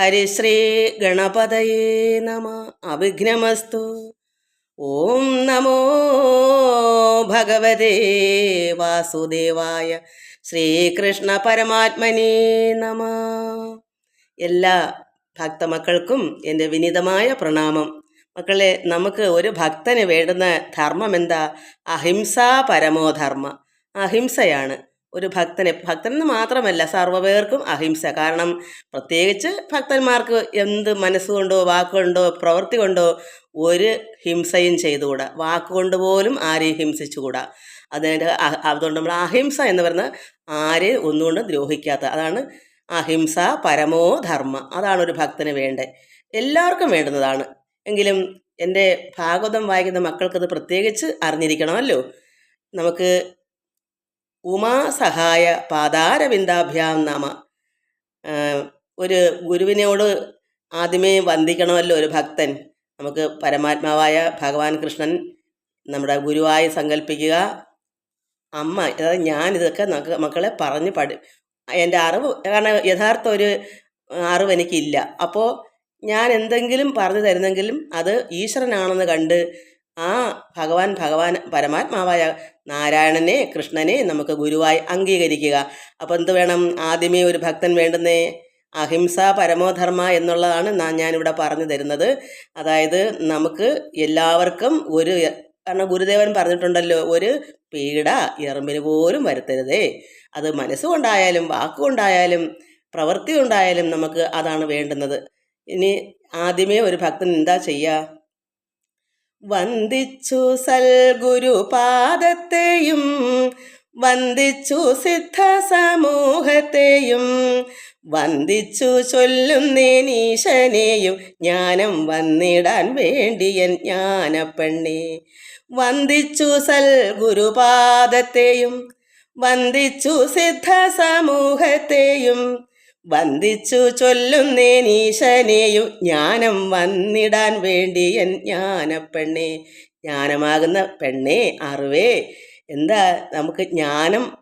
ഹരിശ്രീ ഗണപതയേ നമ അവിഘ്നമസ്തു ഓം നമോ ഭഗവതേ വാസുദേവായ ശ്രീകൃഷ്ണ പരമാത്മനേ നമ എല്ലാ ഭക്തമക്കൾക്കും എന്റെ വിനീതമായ പ്രണാമം. മക്കളെ നമുക്ക് ഒരു ഭക്തന് വേണ്ടുന്ന ധർമ്മം എന്താ? അഹിംസ പരമോധർമ്മ അഹിംസയാണ്. ഒരു ഭക്തനെ ഭക്തനെന്ന് മാത്രമല്ല സർവപേർക്കും അഹിംസ. കാരണം പ്രത്യേകിച്ച് ഭക്തന്മാർക്ക് എന്ത് മനസ്സുകൊണ്ടോ വാക്കുകൊണ്ടോ പ്രവൃത്തി കൊണ്ടോ ഒരു ഹിംസയും ചെയ്തുകൂടാ. വാക്കുകൊണ്ട് പോലും ആരെയും ഹിംസിച്ചുകൂടാ. അതിന്റെ അതുകൊണ്ട് നമ്മൾ അഹിംസ എന്ന് പറയുന്നത് ആരെയും ഒന്നുകൊണ്ടും ദ്രോഹിക്കാത്ത അതാണ് അഹിംസ പരമോ ധർമ്മ. അതാണ് ഒരു ഭക്തന് വേണ്ടത്. എല്ലാവർക്കും വേണ്ടുന്നതാണ്. എങ്കിലും എന്റെ ഭാഗവതം വായിക്കുന്ന മക്കൾക്കത് പ്രത്യേകിച്ച് അറിഞ്ഞിരിക്കണമല്ലോ. നമുക്ക് ഉമാസഹായ പാതാരവിന്ദാഭ്യാം നമ. ഒരു ഗുരുവിനോട് ആദ്യമേ വന്ദിക്കണമല്ലോ ഒരു ഭക്തൻ. നമുക്ക് പരമാത്മാവായ ഭഗവാൻ കൃഷ്ണൻ നമ്മുടെ ഗുരുവായി സങ്കല്പിക്കുക അമ്മ അതായത് ഞാനിതൊക്കെ മക്കളെ പറഞ്ഞ് പഠി എന്റെ അറിവ് കാരണം യഥാർത്ഥ ഒരു അറിവ് എനിക്കില്ല. അപ്പോൾ ഞാൻ എന്തെങ്കിലും പറഞ്ഞു തരുന്നെങ്കിലും അത് ഈശ്വരനാണെന്ന് കണ്ട് ആ ഭഗവാൻ ഭഗവാൻ പരമാത്മാവായ നാരായണനെ കൃഷ്ണനെ നമുക്ക് ഗുരുവായി അംഗീകരിക്കുക. അപ്പോൾ എന്ത് വേണം? ആദ്യമേ ഒരു ഭക്തൻ വേണ്ടുന്നേ? അഹിംസ പരമോധർമ്മ എന്നുള്ളതാണ് ഞാനിവിടെ പറഞ്ഞു തരുന്നത്. അതായത് നമുക്ക് എല്ലാവർക്കും ഒരു കാരണം ഗുരുദേവൻ പറഞ്ഞിട്ടുണ്ടല്ലോ ഒരു പീഡ എറുമ്പിന് പോലും വരുത്തരുതേ. അത് മനസ്സുകൊണ്ടായാലും വാക്കുകൊണ്ടായാലും പ്രവൃത്തി ഉണ്ടായാലും നമുക്ക് അതാണ് വേണ്ടുന്നത്. ഇനി ആദ്യമേ ഒരു ഭക്തൻ എന്താ ചെയ്യുക വന്ദിച്ചു സൽഗുരു പാദത്തെയും വന്ദിച്ചു സിദ്ധ സമൂഹത്തെയും വന്ദിച്ചു ചൊല്ലുന്നേനീശനെയും ജ്ഞാനം വന്നിടാൻ വേണ്ടിയൻ ജ്ഞാനപ്പെണ്ണി. വന്ദിച്ചു സൽഗുരുപാദത്തെയും വന്ദിച്ചു സിദ്ധ സമൂഹത്തെയും വന്ദിച്ചു ചൊല്ലുന്നേനീശനെയും ജ്ഞാനം വന്നിടാൻ വേണ്ടി എൻ ജ്ഞാനപ്പെണ്ണേ. ജ്ഞാനമാകുന്ന പെണ്ണേ അറിവേ. എന്താ നമുക്ക് ജ്ഞാനം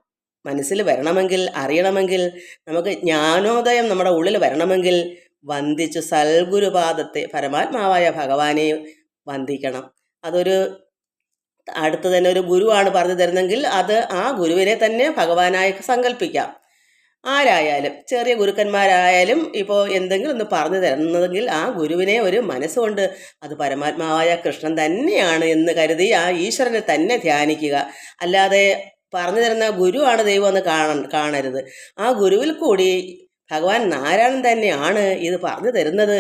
മനസ്സിൽ വരണമെങ്കിൽ അറിയണമെങ്കിൽ നമുക്ക് ജ്ഞാനോദയം നമ്മുടെ ഉള്ളിൽ വരണമെങ്കിൽ വന്ദിച്ചു സൽഗുരുപാദത്തെ പരമാത്മാവായ ഭഗവാനെ വന്ദിക്കണം. അതൊരു അടുത്ത് തന്നെ ഒരു ഗുരുവാണ് പറഞ്ഞു തരുന്നെങ്കിൽ അത് ആ ഗുരുവിനെ തന്നെ ഭഗവാനായി സങ്കല്പിക്കാം ആരായാലും ചെറിയ ഗുരുക്കന്മാരായാലും ഇപ്പോൾ എന്തെങ്കിലും ഒന്ന് പറഞ്ഞു തരുന്നതെങ്കിൽ ആ ഗുരുവിനെ ഒരു മനസ്സുകൊണ്ട് അത് പരമാത്മാവായ കൃഷ്ണൻ തന്നെയാണ് എന്ന് കരുതി ആ ഈശ്വരനെ തന്നെ ധ്യാനിക്കുക. അല്ലാതെ പറഞ്ഞു തരുന്ന ഗുരുവാണ് ദൈവം എന്ന് കാണ കാണരുത്. ആ ഗുരുവിൽ കൂടി ഭഗവാൻ നാരായണൻ തന്നെയാണ് ഇത് പറഞ്ഞു തരുന്നത്.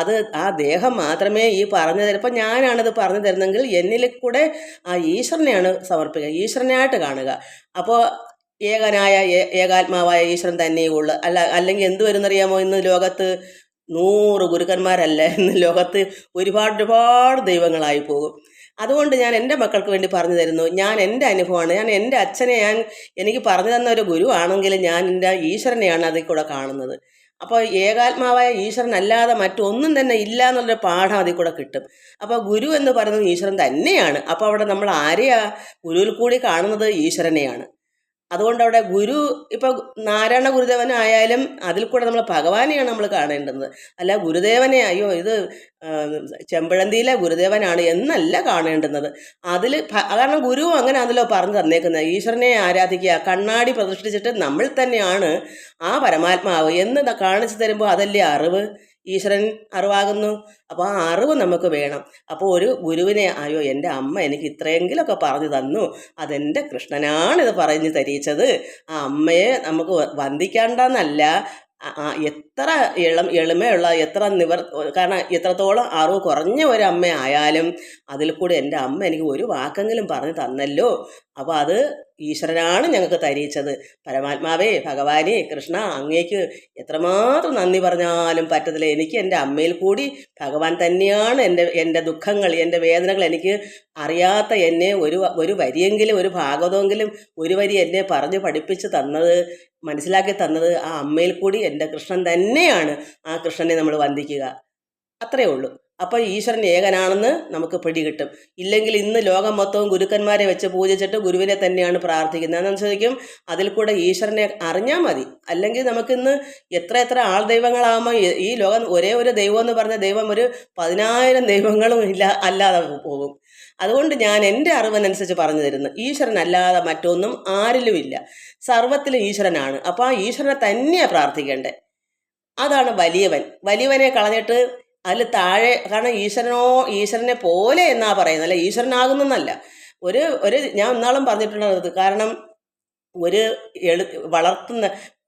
അത് ആ ദേഹം മാത്രമേ ഈ പറഞ്ഞു തരും ഇപ്പം ഞാനാണിത് പറഞ്ഞു തരുന്നെങ്കിൽ എന്നിൽ കൂടെ ആ ഈശ്വരനെയാണ് സമർപ്പിക്കുക. ഈശ്വരനായിട്ട് കാണുക. അപ്പോൾ ഏകനായ ഏകാത്മാവായ ഈശ്വരൻ തന്നെയേ ഉള്ളൂ അല്ല അല്ലെങ്കിൽ എന്ത് വരുന്നറിയാമോ? ഇന്ന് ലോകത്ത് നൂറ് ഗുരുക്കന്മാരല്ല. ഇന്ന് ലോകത്ത് ഒരുപാട് ഒരുപാട് ദൈവങ്ങളായി പോകും. അതുകൊണ്ട് ഞാൻ എന്റെ മക്കൾക്ക് വേണ്ടി പറഞ്ഞു തരുന്നു. ഞാൻ എന്റെ അനുഭവമാണ്. ഞാൻ എന്റെ അച്ഛനെ ഞാൻ എനിക്ക് പറഞ്ഞു തന്ന ഒരു ഗുരു ആണെങ്കിൽ ഞാൻ എന്റെ ഈശ്വരനെയാണ് അതിൽ കൂടെ കാണുന്നത്. അപ്പോൾ ഏകാത്മാവായ ഈശ്വരൻ അല്ലാതെ മറ്റൊന്നും തന്നെ ഇല്ല എന്നുള്ളൊരു പാഠം അതിൽ കൂടെ കിട്ടും. അപ്പോൾ ഗുരു എന്ന് പറയുന്നത് ഈശ്വരൻ തന്നെയാണ്. അപ്പോൾ അവിടെ നമ്മൾ ആരെയാ ഗുരുവിൽ കൂടി കാണുന്നത്? ഈശ്വരനെയാണ്. അതുകൊണ്ട് അവിടെ ഗുരു ഇപ്പൊ നാരായണ ഗുരുദേവനായാലും അതിൽ കൂടെ നമ്മൾ ഭഗവാനെയാണ് നമ്മൾ കാണേണ്ടത് അല്ല ഗുരുദേവനെ അയ്യോ ഇത് ചെമ്പഴന്തിയിലെ ഗുരുദേവനാണ് എന്നല്ല കാണേണ്ടുന്നത്. അതിൽ കാരണം ഗുരു അങ്ങനെ അതിലോ പറഞ്ഞു തന്നേക്കുന്നത് ഈശ്വരനെ ആരാധിക്കുക കണ്ണാടി പ്രതിഷ്ഠിച്ചിട്ട് നമ്മൾ തന്നെയാണ് ആ പരമാത്മാവ് എന്ന് കാണിച്ചു തരുമ്പോൾ അതല്ലേ അറിവ്? ഈശ്വരൻ അറിവാകുന്നു. അപ്പോൾ ആ അറിവ് നമുക്ക് വേണം. അപ്പോൾ ഒരു ഗുരുവിനെ അയ്യോ എന്റെ അമ്മ എനിക്ക് ഇത്രയെങ്കിലുമൊക്കെ പറഞ്ഞു തന്നു. അതെന്റെ കൃഷ്ണനാണ് ഇത് പറഞ്ഞു തരിച്ചത്. ആ അമ്മയെ നമുക്ക് വന്ദിക്കേണ്ടെന്നല്ല. എത്ര എളം എളിമയുള്ള എത്ര നിവർ കാരണം എത്രത്തോളം അറിവ് കുറഞ്ഞ ഒരു അമ്മയായാലും അതിൽ കൂടെ എന്റെ അമ്മ എനിക്ക് ഒരു വാക്കെങ്കിലും പറഞ്ഞു തന്നല്ലോ. അപ്പോൾ അത് ഈശ്വരനാണ് ഞങ്ങൾക്ക് തരിച്ചത് പരമാത്മാവേ ഭഗവാനെ കൃഷ്ണ അങ്ങേക്ക് എത്രമാത്രം നന്ദി പറഞ്ഞാലും പറ്റത്തില്ല. എനിക്ക് എന്റെ അമ്മയിൽ കൂടി ഭഗവാൻ തന്നെയാണ് എന്റെ എന്റെ ദുഃഖങ്ങൾ എന്റെ വേദനകൾ. എനിക്ക് അറിയാത്ത എന്നെ ഒരു ഒരു വരിയെങ്കിലും ഒരു ഭാഗവതമെങ്കിലും ഒരു വരി എന്നെ പറഞ്ഞു പഠിപ്പിച്ച് തന്നത് മനസ്സിലാക്കി തന്നത് ആ അമ്മയിൽ കൂടി എന്റെ കൃഷ്ണൻ തന്നെയാണ്. ആ കൃഷ്ണനെ നമ്മൾ വന്ദിക്കുക. അത്രയേ ഉള്ളൂ. അപ്പോൾ ഈശ്വരൻ ഏകനാണെന്ന് നമുക്ക് പിടികിട്ടും ഇല്ലെങ്കിൽ ഇന്ന് ലോകം മൊത്തവും ഗുരുക്കന്മാരെ വെച്ച് പൂജിച്ചിട്ട് ഗുരുവിനെ തന്നെയാണ് പ്രാർത്ഥിക്കുന്നത്. എന്നു ചോദിക്കും? അതിൽ കൂടെ ഈശ്വരനെ അറിഞ്ഞാൽ മതി. അല്ലെങ്കിൽ നമുക്കിന്ന് എത്ര എത്ര ആൾ ദൈവങ്ങളാകുമ്പോൾ ഈ- ലോകം ഒരേ ഒരു ദൈവം എന്ന് പറഞ്ഞ ദൈവം ഒരു പതിനായിരം ദൈവങ്ങളും ഇല്ല അല്ലാതെ പോകും. അതുകൊണ്ട് ഞാൻ എന്റെ അറിവിനനുസരിച്ച് പറഞ്ഞു തരുന്നു. ഈശ്വരൻ അല്ലാതെ മറ്റൊന്നും ആരിലുമില്ല. സർവത്തിലും ഈശ്വരനാണ്. അപ്പോൾ ആ ഈശ്വരനെ തന്നെയാണ് പ്രാർത്ഥിക്കേണ്ടത്. അതാണ് വലിയവൻ. വലിയവനെ കളഞ്ഞിട്ട് അതിൽ താഴെ കാരണം ഈശ്വരനോ ഈശ്വരനെ പോലെ എന്നാ പറയുന്നത്. അല്ല ഈശ്വരനാകുന്നെന്നല്ല ഒരു ഒരു ഞാൻ ഒന്നാളും പറഞ്ഞിട്ടുള്ളത് കാരണം ഒരു എടു വളർത്തുന്ന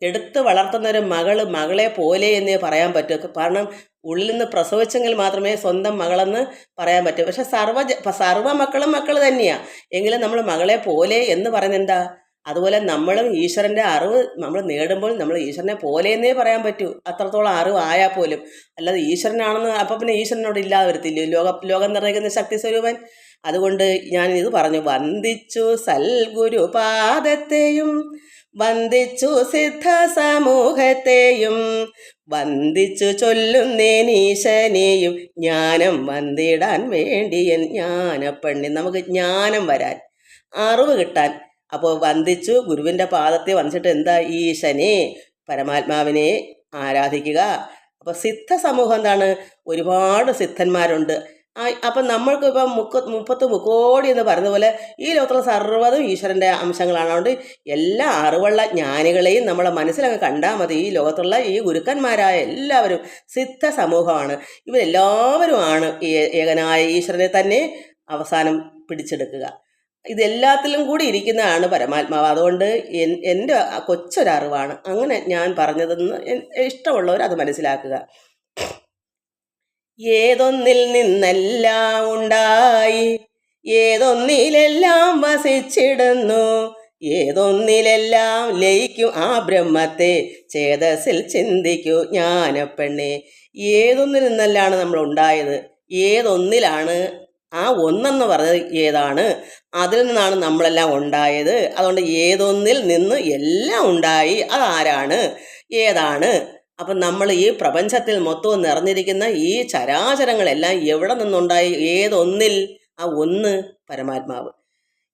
എടുത്ത് വളർത്തുന്ന ഒരു മകൾ മകളെ പോലെ എന്നേ പറയാൻ പറ്റൂ. കാരണം ഉള്ളിൽ നിന്ന് പ്രസവിച്ചെങ്കിൽ മാത്രമേ സ്വന്തം മകളെന്ന് പറയാൻ പറ്റൂ. പക്ഷെ സർവ സർവ മക്കളും മക്കൾ തന്നെയാണ് എങ്കിലും നമ്മൾ മകളെ പോലെ എന്ന് പറയുന്നത് എന്താ? അതുപോലെ നമ്മളും ഈശ്വരന്റെ അറിവ് നമ്മൾ നേടുമ്പോൾ നമ്മൾ ഈശ്വരനെ പോലെ എന്നേ പറയാൻ പറ്റൂ. അത്രത്തോളം അറിവ് ആയാൽ പോലും. അല്ലാതെ ഈശ്വരനാണെന്ന് അപ്പം പിന്നെ ഈശ്വരനോട് ഇല്ലാതെ വരത്തില്ലേ ലോക ലോകം നിർണയിക്കുന്ന ശക്തി സ്വരൂപൻ അതുകൊണ്ട് ഞാൻ ഇത് പറഞ്ഞു. വന്ദിച്ചു സൽഗുരു പാദത്തെയും വന്ദിച്ചു സിദ്ധ സമൂഹത്തെയും വന്ദിച്ചു ചൊല്ലുന്നേനീശനെയും ജ്ഞാനം വന്തിടാൻ വേണ്ടിയൻ ജ്ഞാനപ്പെണ്ണി. നമുക്ക് ജ്ഞാനം വരാൻ അറിവ് കിട്ടാൻ അപ്പോൾ വന്ദിച്ചു. ഗുരുവിന്റെ പാദത്തെ വന്നിച്ചിട്ട് എന്താ ഈശനെ പരമാത്മാവിനെ ആരാധിക്കുക. അപ്പോൾ സിദ്ധ സമൂഹം എന്താണ്? ഒരുപാട് സിദ്ധന്മാരുണ്ട്. അപ്പം നമ്മൾക്ക് ഇപ്പം മുക്ക മുപ്പത്ത് മുക്കോടി എന്ന് പറയുന്ന പോലെ ഈ ലോകത്തുള്ള സർവതും ഈശ്വരന്റെ അംശങ്ങളാണ്. അതുകൊണ്ട് എല്ലാ അറിവുള്ള ജ്ഞാനികളെയും നമ്മളെ മനസ്സിലങ്ങ് കണ്ടാൽ മതി. ഈ ലോകത്തുള്ള ഈ ഗുരുക്കന്മാരായ എല്ലാവരും സിദ്ധ സമൂഹമാണ് ഇവരെല്ലാവരുമാണ് ഏകനായ ഈശ്വരനെ തന്നെ അവസാനം പിടിച്ചെടുക്കുക. ഇതെല്ലാത്തിലും കൂടി ഇരിക്കുന്നതാണ് പരമാത്മാവ്. അതുകൊണ്ട് എൻ- എന്റെ കൊച്ചൊരറിവാണ്. അങ്ങനെ ഞാൻ പറഞ്ഞതെന്ന് ഇഷ്ടമുള്ളവർ അത് മനസ്സിലാക്കുക. ഏതൊന്നിൽ നിന്നെല്ലാം ഉണ്ടായി? ഏതൊന്നിലെല്ലാം വസിച്ചിടുന്നു? ഏതൊന്നിലെല്ലാം ലയിക്കും ആ ബ്രഹ്മത്തെ? ചേതസിൽ ചിന്തിക്കൂ ജ്ഞാനപ്പെണ്ണെ. ഏതൊന്നിൽ നിന്നെല്ലാണ് നമ്മൾ ഉണ്ടായത്? ഏതൊന്നിലാണ് ആ ഒന്നെന്ന് പറഞ്ഞത് ഏതാണ്? അതിൽ നിന്നാണ് നമ്മളെല്ലാം ഉണ്ടായത്. അതുകൊണ്ട് ഏതൊന്നിൽ നിന്ന് എല്ലാം ഉണ്ടായി? അതാരാണ്? ഏതാണ്? അപ്പം നമ്മൾ ഈ പ്രപഞ്ചത്തിൽ മൊത്തവും നിറഞ്ഞിരിക്കുന്ന ഈ ചരാചരങ്ങളെല്ലാം എവിടെ നിന്നുണ്ടായി? ഏതൊന്നിൽ? ആ ഒന്ന് പരമാത്മാവ്.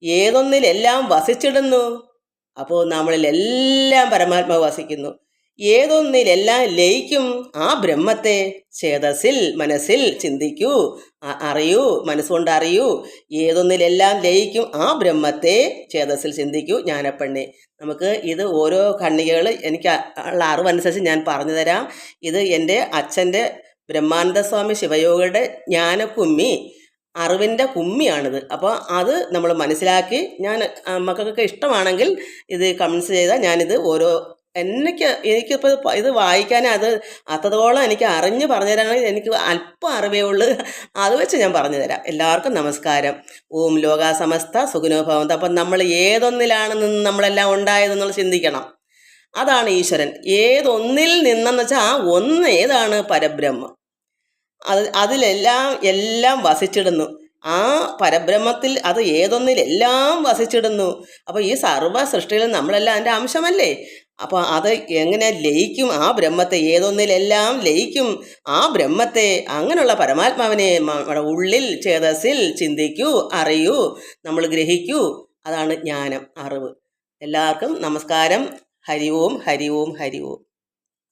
ഏതൊന്നിലെല്ലാം വസിച്ചിടുന്നു? അപ്പോൾ നമ്മളിൽ എല്ലാം പരമാത്മാവ് വസിക്കുന്നു. ഏതൊന്നിലെല്ലാം ലയിക്കും? ആ ബ്രഹ്മത്തെ ചേതസിൽ മനസ്സിൽ ചിന്തിക്കൂ. അറിയൂ മനസ്സുകൊണ്ട് അറിയൂ ഏതൊന്നിലെല്ലാം ലയിക്കും? ആ ബ്രഹ്മത്തെ ചേതസിൽ ചിന്തിക്കൂ ജ്ഞാനപ്പെണ്ണെ. നമുക്ക് ഇത് ഓരോ കണ്ണികകൾ എനിക്ക് ഉള്ള അറിവനുസരിച്ച് ഞാൻ പറഞ്ഞു തരാം. ഇത് എന്റെ അച്ഛന്റെ ബ്രഹ്മാനന്ദ സ്വാമി ശിവയോഗയുടെ ജ്ഞാനക്കുമ്മി അറിവിന്റെ കുമ്മിയാണിത്. അപ്പോൾ അത് നമ്മൾ മനസ്സിലാക്കി ഞാൻ മക്കൾക്കൊക്കെ ഇഷ്ടമാണെങ്കിൽ ഇത് കമൻസ് ചെയ്താൽ ഞാനിത് ഓരോ എനിക്ക് എനിക്കിപ്പോൾ ഇത് വായിക്കാൻ അത് അത്രത്തോളം എനിക്ക് അറിഞ്ഞ് പറഞ്ഞു തരാണെങ്കിൽ എനിക്ക് അല്പം അറിവേ ഉള്ളൂ. അത് വെച്ച് ഞാൻ പറഞ്ഞു തരാം എല്ലാവർക്കും നമസ്കാരം. ഓം ലോകാസമസ്ത സമസ്ത സുഖനോ ഭവന്ത. അപ്പം നമ്മൾ ഏതൊന്നിലാണ് നിന്ന് നമ്മളെല്ലാം ഉണ്ടായതെന്നുള്ള ചിന്തിക്കണം. അതാണ് ഈശ്വരൻ. ഏതൊന്നിൽ നിന്നെന്ന് വെച്ചാൽ ആ ഒന്ന് ഏതാണ്? പരബ്രഹ്മം. അത് അതിലെല്ലാം എല്ലാം വസിച്ചിടുന്നു. ആ പരബ്രഹ്മത്തിൽ അത് ഏതൊന്നിലെല്ലാം വസിച്ചിടുന്നു? അപ്പോൾ ഈ സർവ സൃഷ്ടിയിലും നമ്മളെല്ലാം അതിന്റെ അംശമല്ലേ? അപ്പോൾ അത് എങ്ങനെ ലയിക്കും? ആ ബ്രഹ്മത്തെ ഏതൊന്നിലെല്ലാം ലയിക്കും? ആ ബ്രഹ്മത്തെ അങ്ങനെയുള്ള പരമാത്മാവിനെ നമ്മുടെ ഉള്ളിൽ ചേതസിൽ ചിന്തിക്കൂ അറിയൂ നമ്മൾ ഗ്രഹിക്കൂ. അതാണ് ജ്ഞാനം അറിവ്. എല്ലാവർക്കും നമസ്കാരം. ഹരി ഓം ഹരി ഓം ഹരി ഓം.